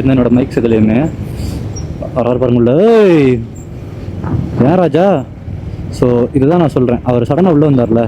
என்னோட மைக் செதுலையுமே வர பாருங்கள ஏன் ராஜா? ஸோ இதுதான் நான் சொல்கிறேன் அவர் சடனாக உள்ளே வந்தார்ல.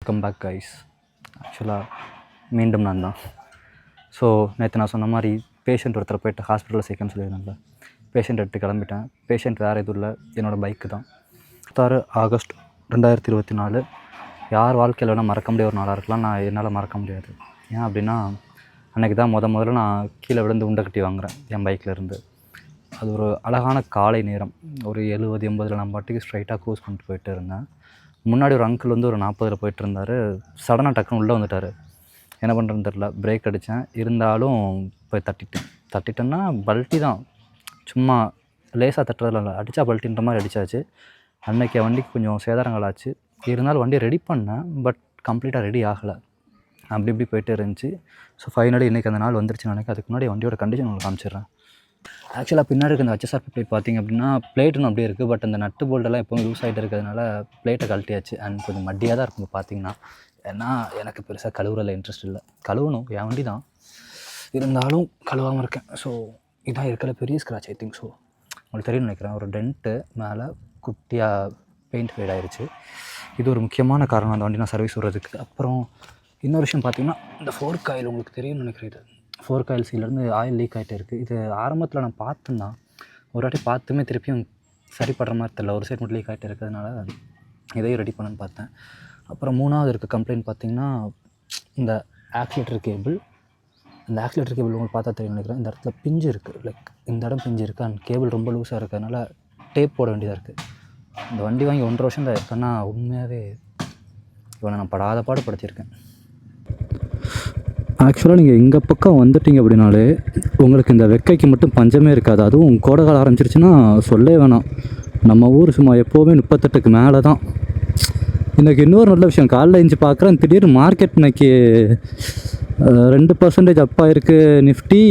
வெல்கம் பேக் கைஸ் ஆக்சுவலாக மீண்டும் நான் தான். ஸோ நேற்று நான் சொன்ன மாதிரி பேஷண்ட் ஒருத்தர் போயிட்டு ஹாஸ்பிட்டலில் சேர்க்கணும்னு சொல்லியிருந்தேன்ல பேஷண்ட் எடுத்து கிளம்பிட்டேன். பேஷண்ட் வேறு எதுவும் இல்லை. என்னோடய பைக்கு தான். ஆறு ஆகஸ்ட் ரெண்டாயிரத்தி இருபத்தி நாலு. யார் வாழ்க்கையில் வேணால் மறக்க முடியாத ஒரு நாளாக இருக்கலாம். நான் என்னால் மறக்க முடியாது. ஏன் அப்படின்னா அன்றைக்கி தான் முத முதல்ல நான் கீழே விழுந்து உண்டை கட்டி வாங்குறேன் என் பைக்கில் இருந்து. அது ஒரு அழகான காலை நேரம். ஒரு எழுபது எண்பதில் நான் பாட்டுக்கு ஸ்ட்ரைட்டாக க்ரூஸ் பண்ணிட்டு போயிட்டு இருந்தேன். முன்னாடி ஒரு அங்கிள் வந்து ஒரு நாற்பதில் போயிட்டு இருந்தார். சடனாக டக்குன்னு உள்ளே வந்துட்டார். என்ன பண்ணுறதுன்னு தெரில பிரேக் அடித்தேன் இருந்தாலும் போய் தட்டிட்டேன். தட்டிட்டேன்னா பல்ட்டி தான். சும்மா லேசாக தட்டுறதில்ல இல்லை. அடித்தா பல்ட்டின்ற மாதிரி அடித்தாச்சு அன்றைக்கி வண்டிக்கு கொஞ்சம் சேதாரங்கள் ஆச்சு. இருந்தாலும் வண்டியை ரெடி பண்ணேன் பட் கம்ப்ளீட்டாக ரெடி ஆகலை. அப்படி இப்படி போயிட்டே இருந்துச்சு. ஸோ ஃபைனலி இன்றைக்கி அந்த நாள் வந்துருச்சு நினைக்க அதுக்கு முன்னாடி வண்டியோட கண்டிஷன் உங்களுக்கு காமிச்சிடுறேன். ஆக்சுவலாக பின்னாடி இருக்க அந்த ஹெச்எஸ்ஆர் பிளேட் பார்த்தீங்க அப்படின்னா பிளேட்டுன்னு அப்படியே இருக்குது பட் அந்த நட்டு போல்டெல்லாம் எப்போவும் யூஸ் ஆகிட்டு இருக்கிறதுனால பிளேட்டை கழட்டியாச்சு. அண்ட் கொஞ்சம் மட்டியாக தான் இருக்கும் பார்த்தீங்கன்னா. ஏன்னா எனக்கு பெருசாக கழுவுறதில் இன்ட்ரெஸ்ட் இல்லை. கழுவணும் என் வண்டி தான். இருந்தாலும் கழுவாமல் இருக்கேன். ஸோ இதான் இருக்கிற பெரிய ஸ்க்ராட்ச் ஐ திங்க் ஸோ உங்களுக்கு தெரியும் நினைக்கிறேன். ஒரு டென்ட்டு மேலே குட்டியாக பெயிண்ட் ஃபேட் ஆயிருச்சு. இது ஒரு முக்கியமான காரணம் அந்த வண்டி நான் சர்வீஸ் விடுறதுக்கு. அப்புறம் இன்னொரு விஷயம் பார்த்தீங்கன்னா இந்த ஃபோர்க் ஆயில் உங்களுக்கு தெரியும்னு நினைக்கிறேன் இது. ஃபோர்க் ஆயில் சீலேருந்து ஆயில் லீக் ஆகிட்டே இருக்குது இது ஆரம்பத்தில் நான் பார்த்தேன்னா ஒரு வாட்டி பார்த்துமே திருப்பியும் சரிப்படுற மாதிரி தெரில ஒரு சைடு மட்டும் லீக் ஆகிட்டே இருக்கிறதுனால இதையும் ரெடி பண்ணணும்னு பார்த்தேன். அப்புறம் மூணாவது இருக்க கம்ப்ளைண்ட் பார்த்திங்கன்னா இந்த ஆக்சிலேட்டர் கேபிள் இந்த ஆக்சிலேட்டர் கேபிள் உங்களுக்கு பார்த்தா தெரியும் நினைக்கிறேன். இந்த இடத்துல பிஞ்சு இருக்குது லைக் இந்த இடம் பிஞ்சு இருக்குது அண்ட் கேபிள் ரொம்ப லூஸாக இருக்கிறதுனால டேப் போட வேண்டியதாக இருக்குது இந்த வண்டி வாங்கி ஒன்றரை வருஷம் தான் இருக்குன்னா உண்மையாகவே இவனை நான் படாத பாடு படுத்தியிருக்கேன் ஆக்சுவலாக நீங்கள் எங்கள் பக்கம் வந்துட்டீங்க அப்படின்னாலே உங்களுக்கு இந்த வெக்கைக்கு மட்டும் பஞ்சமே இருக்காது. அதுவும் கோடை காலம் ஆரம்பிச்சிருச்சுன்னா சொல்லவே வேணாம். நம்ம ஊர் சும்மா எப்போவுமே முப்பத்தெட்டுக்கு மேலே தான் இன்றைக்கி இன்னொரு நல்ல விஷயம். காலைல இஞ்சி பார்க்குறேன். திடீர்னு மார்க்கெட் இன்றைக்கி ரெண்டு பர்சன்டேஜ் அப்பா இருக்குது நிஃப்டி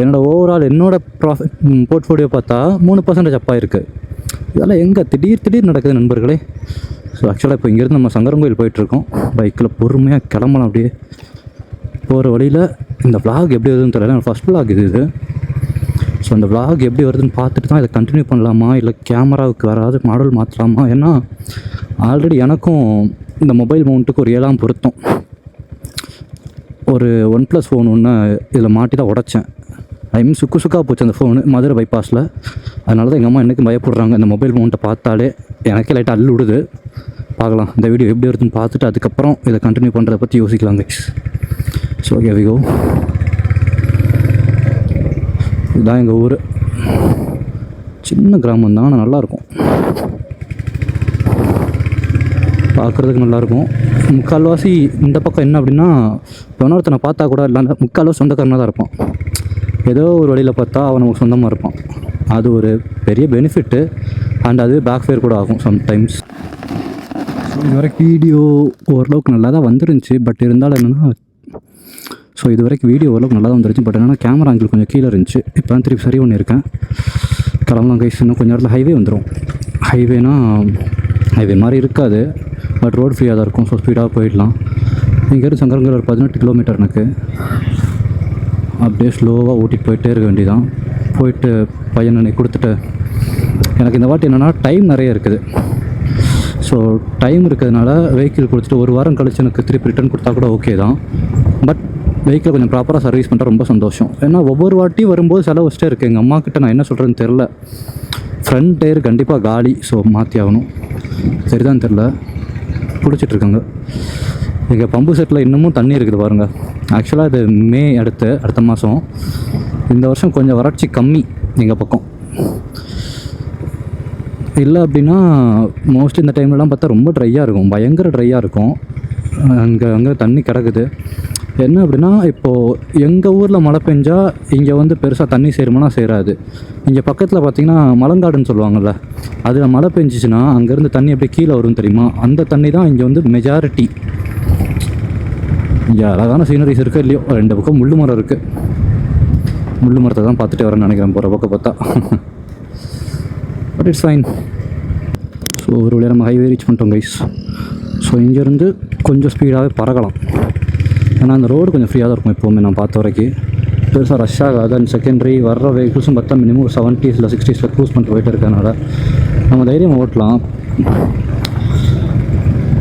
என்னோடய ஓவரால் என்னோடய ப்ராஃபிட் போர்ட்ஃபோலியோ பார்த்தா மூணு பர்சன்டேஜ் அப்பா இருக்குது இதெல்லாம் எங்கே திடீர் திடீர் நடக்குது நண்பர்களே. ஸோ ஆக்சுவலாக இப்போ இங்கேருந்து நம்ம சங்கரங்கோயில் போயிட்டுருக்கோம். பைக்கில் பொறுமையாக கிளம்பலாம் அப்படியே. போகிற வழியில் இந்த விளாக் எப்படி வருதுன்னு தெரியல. ஃபஸ்ட் விளாக் இது இது. ஸோ அந்த விளாக் எப்படி வருதுன்னு பார்த்துட்டு தான் இதை கண்டினியூ பண்ணலாமா? இல்லை கேமராவுக்கு வராது மாடல் மாற்றலாமா ஏன்னா ஆல்ரெடி எனக்கும் இந்த மொபைல் மவுண்ட்டுக்கு ஒரு ஏழாம் பொருத்தம். ஒரு ஒன் ப்ளஸ் ஃபோன் ஒன்று இதில் மாட்டி தான் உடச்சேன். ஐ மீன் சுக்கு சுக்காக போச்சு அந்த ஃபோனு மதுரை பைபாஸில் அதனால தான் எங்கள் அம்மா என்றைக்கும் பயப்படுறாங்க. இந்த மொபைல் ஃபோன்கிட்ட பார்த்தாலே எனக்கே லைட்டாக அள்ளு விடுது. பார்க்கலாம். இந்த வீடியோ எப்படி வருதுன்னு பார்த்துட்டு அதுக்கப்புறம் இதை கண்டினியூ பண்ணுறதை பற்றி யோசிக்கலாம் கைஸ் ஸோ கோ இதுதான் எங்கள் ஊர். சின்ன கிராமம் தான் ஆனால் நல்லாயிருக்கும். பார்க்குறதுக்கு நல்லாயிருக்கும். முக்கால்வாசி இந்த பக்கம் என்ன அப்படின்னா இன்னொருத்தனை பார்த்தா கூட இல்லை முக்கால்வாசி சொந்தக்காரனாக தான் இருப்பான். ஏதோ ஒரு வழியில் பார்த்தா அவன் நமக்கு சொந்தமாக இருப்பான். அது ஒரு பெரிய பெனிஃபிட்டு அண்ட் அது பேக் ஃபேர் கூட ஆகும் சம்டைம்ஸ் இது வரைக்கும் வீடியோ ஓரளவுக்கு நல்லா தான் வந்துருந்துச்சு. பட் இருந்தாலும் என்னென்னா ஸோ இது வரைக்கும் வீடியோ ஓரளவுக்கு நல்லா தான் வந்துருச்சு பட் என்னென்னா கேமரா ஆங்கிள் கொஞ்சம் கீழே இருந்துச்சு. இப்போ தான் திருப்பி சரி ஒன்று இருக்கேன் கிளம்பலாம் கைஸ் இன்னும் கொஞ்சம் நேரத்தில் ஹைவே வந்துடும் ஹைவேனா ஹைவே மாதிரி இருக்காது. பட் ரோடு ஃப்ரீயாக தான் இருக்கும். ஸோ ஸ்பீடாக போயிடலாம். இங்கேருந்து சங்கரங்கர் ஒரு பதினெட்டு கிலோமீட்டர் எனக்கு. அப்படியே ஸ்லோவாக ஓட்டிகிட்டு போயிட்டே இருக்க வேண்டியதான் போயிட்டு பையனை கொடுத்துட்டு எனக்கு இந்த வாட்டி என்னென்னா டைம் நிறைய இருக்குது. ஸோ டைம் இருக்கிறதுனால வெஹிக்கிள் கொடுத்துட்டு ஒரு வாரம் கழிச்சு எனக்கு திருப்பி ரிட்டர்ன் கொடுத்தா கூட ஓகே தான். பட் வெஹிக்கிள் கொஞ்சம் ப்ராப்பராக சர்வீஸ் பண்ணுற ரொம்ப சந்தோஷம். ஏன்னா ஒவ்வொரு வாட்டியும் வரும்போது செலவு வச்சுட்டே இருக்குது எங்கள் அம்மா கிட்ட நான் என்ன சொல்கிறேன்னு தெரில ஃப்ரண்ட் டயர் கண்டிப்பாக காலி ஸோ மாற்றி ஆகணும். சரிதான் தெரில பிடிச்சிட்ருக்காங்க எங்கள் பம்பு செட்டில் இன்னமும் தண்ணி இருக்குது பாருங்கள் ஆக்சுவலாக இது மே அடுத்து அடுத்த மாதம் இந்த வருஷம் கொஞ்சம் வறட்சி கம்மி எங்கள் பக்கம். இல்லை அப்படின்னா மோஸ்ட்லி இந்த டைம்லலாம் பார்த்தா ரொம்ப ட்ரையாக இருக்கும். பயங்கர ட்ரையாக இருக்கும். அங்கே அங்கே தண்ணி கிடக்குது. என்ன அப்படின்னா இப்போது எங்கள் ஊரில் மழை பெஞ்சால் இங்கே வந்து பெருசாக தண்ணி சேருமானா சேராது. இங்கே பக்கத்தில் பார்த்தீங்கன்னா மலங்காடுன்னு சொல்லுவாங்கள்ல அதில் மழை பெஞ்சிச்சுன்னா அங்கேருந்து தண்ணி அப்படியே கீழே வரும் தெரியுமா? அந்த தண்ணி தான் இங்கே வந்து மெஜாரிட்டி இங்கே அழகான சீனரிஸ் இருக்கோ இல்லையோ? ரெண்டு பக்கம் முள்ளு மரம் இருக்குது முள்ளு மரத்தை தான் பார்த்துட்டு வரேன்னு நினைக்கிறேன் போகிற பக்கம் பார்த்தா. பட் இட்ஸ் ஃபைன் ஸோ ஒரு வழியாக நம்ம ஹைவே ரீச் பண்ணிட்டோம் கைஸ் ஸோ இங்கேருந்து கொஞ்சம் ஸ்பீடாகவே பறக்கலாம். ஏன்னா அந்த ரோடு கொஞ்சம் ஃப்ரீயாக தான் இருக்கும் எப்போவுமே நான் பார்த்த வரைக்கும். பெருசாக ரஷ் ஆகாது. அண்ட் செகண்டரி வர்ற வெஹிக்கிள்ஸும் பார்த்தா மினிமம் ஒரு செவன்ட்டீஸ் இல்லை சிக்ஸ்டீஸில் க்ரூஸ் பண்ணிட்டு போயிட்டு இருக்கனால நம்ம தைரியம் ஓட்டலாம்.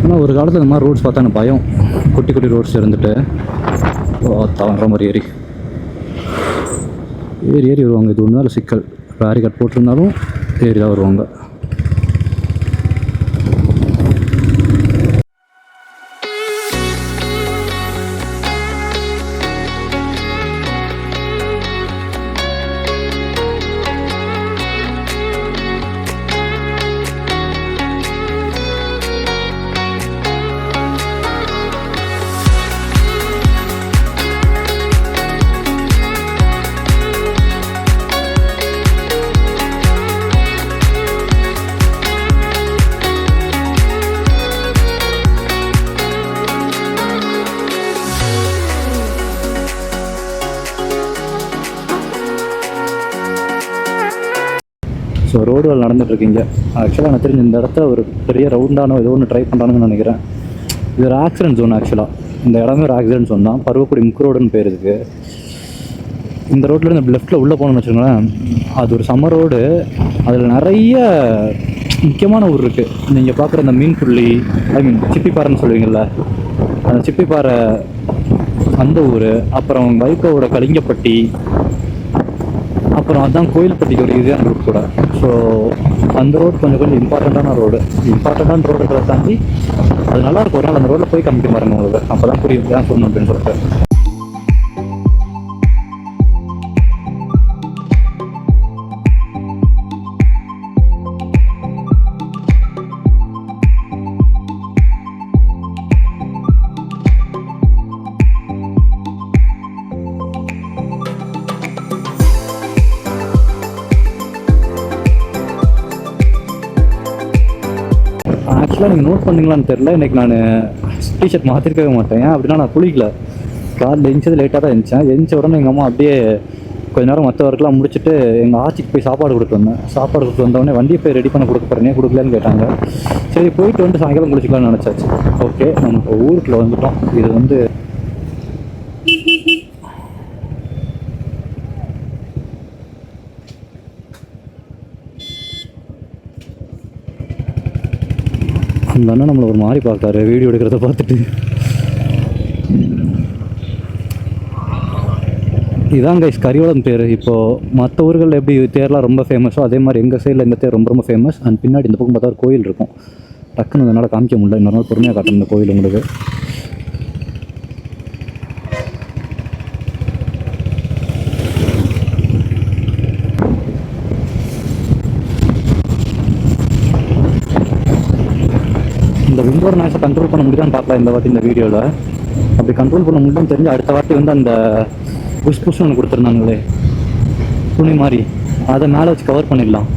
ஆனால் ஒரு காலத்தில் இந்த மாதிரி ரோட்ஸ் பார்த்தா எனக்கு பயம். குட்டி குட்டி ரோட்ஸ் இருந்துட்டு தவற மாதிரி ஏறி. ஏறி ஏறி வருவாங்க. இது ஒன்றால் சிக்கல். பேரிகார்ட் போட்டிருந்தாலும் ஏறி தான் வருவாங்க. ரோடு வேலை நடந்துட்டுருக்கீங்க. ஆக்சுவலாக எனக்கு தெரிஞ்ச இந்த இடத்துல ஒரு பெரிய ரவுண்டான ஏதோ ஒன்று ட்ரை பண்ணுறாங்கன்னு நினைக்கிறேன். இது ஒரு ஆக்சிடென்ட் ஜோன் ஆக்சுவலாக இந்த இடமே ஒரு ஆக்சிடென்ட் ஜோன் தான். பருவக்குடி முக்கு ரோடுன்னு பேர் இருக்குது இந்த ரோட்டில் இருந்து லெஃப்ட்டில் உள்ளே போகணும்னு வச்சுக்கோங்களேன் அது ஒரு சம்மர் ரோடு அதில் நிறைய முக்கியமான ஊர் இருக்குது நீங்கள் பார்க்குற அந்த மீன் புள்ளி ஐ மீன் சிப்பிப்பாறைன்னு சொல்லுவீங்கள்ல அந்த சிப்பிப்பாறை அந்த ஊர். அப்புறம் வைகோவோட கலிங்கப்பட்டி அப்புறம் அதான் கோயில்பட்டிக்கு ஒரு இதுதான் ரூட் கூட. ஸோ அந்த ரோடு கொஞ்சம் கொஞ்சம் இம்பார்ட்டண்ட்டான ரோடு இம்பார்ட்டண்ட்டான ரோடுகளை தாண்டி அது நல்லா இருக்கும். ஒரு நாள் அந்த ரோட்டில் போய் காமிக்க பாருங்க உங்களுக்கு அப்போ தான் புரியும் ஏன் சொல்லணும் அப்படின்னு சொல்லிட்டு. ஆக்சுவலாக நீங்கள் நோட் பண்ணிங்களான்னு தெரில இன்னைக்கு நான் டிஷர்ட் மாற்றிருக்கவே மாட்டேன். அப்படின்னா நான் குளிக்கல. காலையில் எழுந்தது லேட்டாக தான் எழுந்தேன் எழுந்த உடனே எங்கள் அம்மா அப்படியே கொஞ்ச நேரம் மற்ற ஒர்க்கெலாம் முடிச்சுட்டு எங்கள் ஆச்சிக்கு போய் சாப்பாடு கொடுத்து வந்தேன். சாப்பாடு கொடுத்து வந்தவொடனே வண்டியை போய் ரெடி பண்ண கொடுக்க போகிறேனே கொடுக்கலன்னு கேட்டாங்க. சரி போயிட்டு வந்து சாயங்காலம் குளிச்சிக்கலாம்னு நினச்சாச்சு. ஓகே நம்ம ஊருக்குள்ளே வந்துவிட்டோம் வந்துட்டோம். இது வந்து அந்த அண்ணன் நம்மளை ஒரு மாதிரி பார்த்தாரு வீடியோ எடுக்கிறத பார்த்துட்டு. இதான் கைஸ் கரிவளம் தேர். இப்போது மற்ற ஊர்களில் எப்படி தேர்லாம் ரொம்ப ஃபேமஸோ அதே மாதிரி எங்கள் சைடில் இந்த தேர் ரொம்ப ரொம்ப ஃபேமஸ் அண்ட் பின்னாடி இந்த பக்கம் பார்த்தா ஒரு கோயில் இருக்கும். டக்குன்னு அதனால் காமிக்க முடியல. இன்னொரு நாள் பொறுமையாக காட்டணும் இந்த கோயில் உங்களுக்கு. இந்த விண்டோர் நாய்ஸை கண்ட்ரோல் பண்ண முடியுதான்னு பார்க்கலாம் இந்த வாட்டி இந்த வீடியோவில் அப்படி கண்ட்ரோல் பண்ண முடியும்னு தெரிஞ்சு அடுத்த வாட்டி வந்து அந்த புஷ் புஷ் ஒன்று கொடுத்துருந்தாங்களே துணி மாதிரி. அதை மேலே வச்சு கவர் பண்ணிடலாம்.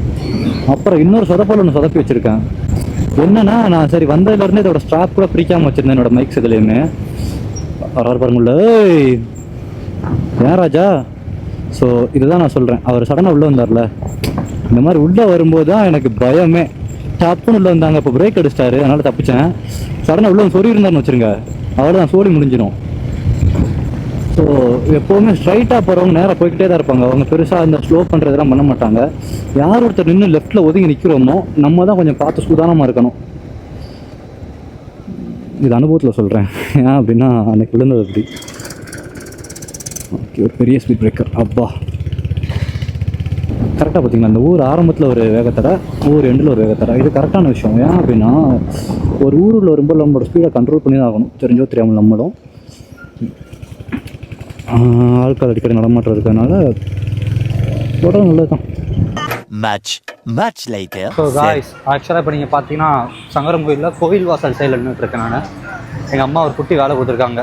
அப்புறம் இன்னொரு சொதப்பால் ஒன்று சொதப்பி வச்சுருக்கேன். என்னன்னா நான் சரி வந்ததுலேருந்து இதோட ஸ்ட்ராப் கூட பிரிக்காமல் வச்சுருந்தேன் என்னோட மைக்ஸ் இதுலேயுமே. வரார் பாருங்கள ஏய் ஏன் ராஜா? ஸோ இதுதான் நான் சொல்கிறேன் அவர் சடனாக உள்ளே வந்தார்ல. இந்த மாதிரி உள்ளே வரும்போது தான் எனக்கு பயமே. டப்புன்னு உள்ளே வந்தாங்க. இப்போ பிரேக் அடிச்சிட்டாரு. அதனால் தப்பிச்சேன். சடனாக உள்ளே வந்து சொறி இருந்தாருன்னு வச்சுருங்க. அவ்வளோதான் சோழி முடிஞ்சிடும். ஸோ எப்போவுமே ஸ்ட்ரைட்டாக போகிறவங்க நேராக போய்கிட்டே தான் இருப்பாங்க. அவங்க பெருசாக இந்த ஸ்லோ பண்ணுறதெல்லாம் பண்ண மாட்டாங்க. யார் ஒருத்தர் நின்று லெஃப்ட்டில் ஒதுங்கி நிற்கிறோமோ நம்ம தான் கொஞ்சம் பார்த்து சுதானமாக இருக்கணும். இது அனுபவத்தில் சொல்கிறேன் ஏன் அப்படின்னா அன்னைக்கு விழுந்தது அப்படி. ஓகே ஒரு பெரிய ஸ்பீட் பிரேக்கர் அப்பா. கரெக்டாக பார்த்தீங்களா? இந்த ஊர் ஆரம்பத்தில் ஒரு வேகத்தடை ஊர் எண்டில் ஒரு வேகத்தடை. இது கரெக்டான விஷயம். ஏன் அப்படின்னா ஒரு ஊரில் வரும்போது நம்மளோட ஸ்பீடை கண்ட்ரோல் பண்ணி தான் ஆகணும். தெரிஞ்சோ தெரியாமல் நம்மளும் ஆட்கள் அடிக்கடி நடமாட்டம் இருக்கிறதுனால உடம்பு நல்லது தான் Much, much later. So guys ஆக்சுவலாக இப்போ நீங்கள் பார்த்தீங்கன்னா சங்கரம் கோயிலில் கோவில் வாசல் சைடில் நின்றுட்டுருக்கேன் நான். எங்கள் அம்மா ஒரு குட்டி வேலை கொடுத்துருக்காங்க.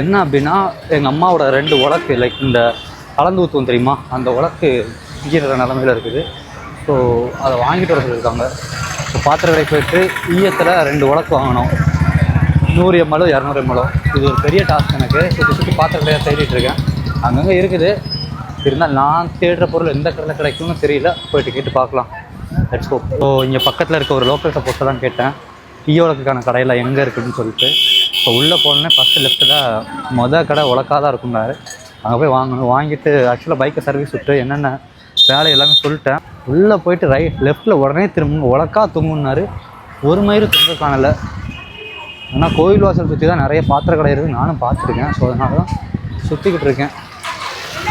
என்ன அப்படின்னா எங்கள் அம்மாவோட ரெண்டு உலக்கு லைக் இந்த கலந்து ஊற்றுவோம் தெரியுமா? அந்த உலக்கு விற்கிற நிலமையில இருக்குது. ஸோ அதை வாங்கிட்டு வர சொல்லியிருக்காங்க ஸோ பாத்திர கடை போயிட்டு ஈயத்தில் ரெண்டு உலக்கு வாங்கணும். நூறு எம்எல்ஓ இரநூறு எம்எல்ஓ. இது ஒரு பெரிய டாஸ்க் எனக்கு. சுற்றி சுற்றி பாத்திர கடையாக தேடிட்டுருக்கேன் அங்கங்கே இருக்குது. இருந்தால் நான் தேடுற பொருள் எந்த கடையில் கிடைக்கும்னு தெரியல. போயிட்டு கேட்டு பார்க்கலாம். லெட்ஸ் கோ ஸோ இங்கே பக்கத்தில் இருக்க ஒரு லோக்கல் சப்போர்ட்டை தான் கேட்டேன். ஈயோலக்குக்கான கடையில் எங்கே இருக்குதுன்னு சொல்லிட்டு. இப்போ உள்ளே போனோன்னே ஃபஸ்ட்டு லெஃப்ட்டில் மொதல் கடை உலக்காக தான் இருக்கும்னாரு. அங்கே போய் வாங்கணும். வாங்கிட்டு ஆக்சுவலாக பைக்கை சர்வீஸ் விட்டு என்னென்ன வேலை எல்லாமே சொல்லிட்டேன். உள்ளே போயிட்டு ரைட் லெஃப்ட்டில் உடனே திரும்ப உலக்கா தூங்குனாரு ஒரு மயிறு தொங்க காணலை. ஆனால் கோயில் வாசல் சுற்றி தான் நிறைய பாத்திர கடை இருக்குது. நானும் பார்த்துருக்கேன். ஸோ அதனால தான் சுற்றிக்கிட்டு இருக்கேன்.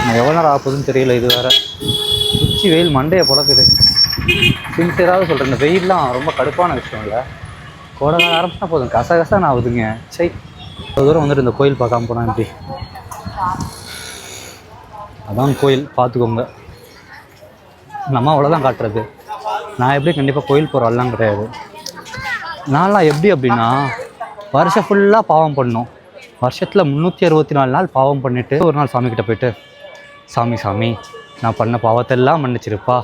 நான் எவ்வளோ நேரம் ஆகுதுன்னு தெரியல இது வேறு. உச்சி வெயில் மண்டையை புழக்குது சின்சியராக சொல்கிறேன் இந்த வெயில்லாம் ரொம்ப கடுப்பான விஷயம் இல்லை. கோடை காலம் ஆரம்பிச்சா போதும். கச கசன்னு ஆகுதுங்க. சரி இவ்வளோ தூரம் வந்துட்டு இந்த கோயில் பார்க்காம போனால் எப்படி? அதான் கோயில். பார்த்துக்கோங்க. நம்ம அவ்வளோதான் காட்டுறது. நான் எப்படி கண்டிப்பாக கோயில் போகிறவெல்லாம் கிடையாது. நான்லாம் எப்படி அப்படின்னா வருஷம் ஃபுல்லாக பாவம் பண்ணணும் வருஷத்தில் முந்நூற்றி அறுபத்தி நாலு நாள் பாவம் பண்ணிவிட்டு ஒரு நாள் சாமிக்கிட்ட போயிட்டு சாமி சாமி நான் பண்ண பாவத்தெல்லாம் மன்னிச்சிருப்பா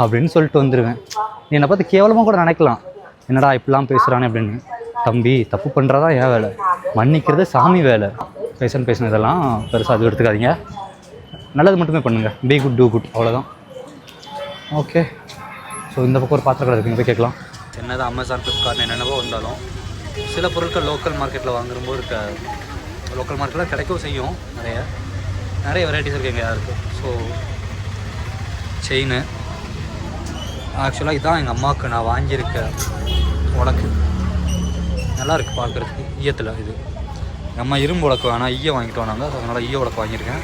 அப்படின்னு சொல்லிட்டு வந்துடுவேன் நீ என்னை பார்த்து கேவலமாக கூட நினைக்கலாம். என்னடா இப்படிலாம் பேசுகிறானே அப்படின்னு. தம்பி தப்பு பண்ணுறதா என் வேலை. மன்னிக்கிறது சாமி வேலை. பேசன்னு பேசினதெல்லாம் பெருசாக அது எடுத்துக்காதீங்க. நல்லது மட்டுமே பண்ணுங்கள் பி குட் டூ குட் அவ்வளோதான் ஓகே. ஸோ இந்த பக்கம் ஒரு பாத்திரம் கடை இருக்குங்க போய் கேட்கலாம். என்னதான் அமேசான் ஃப்ளிப்கார்ட் என்னென்னவோ வந்தாலும் சில பொருட்கள் லோக்கல் மார்க்கெட்டில் வாங்கும்போது இருக்க லோக்கல் மார்க்கெட்டில் கிடைக்கவும் செய்யும். நிறைய நிறைய வெரைட்டிஸ் இருக்குது எங்கள் இருக்குது ஸோ செயின் ஆக்சுவலாக இதுதான் எங்கள் அம்மாவுக்கு நான் வாங்கியிருக்க உலக்கு நல்லாயிருக்கு பார்க்குறதுக்கு ஈயத்தில் இது. எங்கள் அம்மா இரும்பு உலக்கு வேணாம் ஈய வாங்கிட்டு வந்தாங்க. ஸோ அதனால் ஈய உலக்கு வாங்கியிருக்கேன்.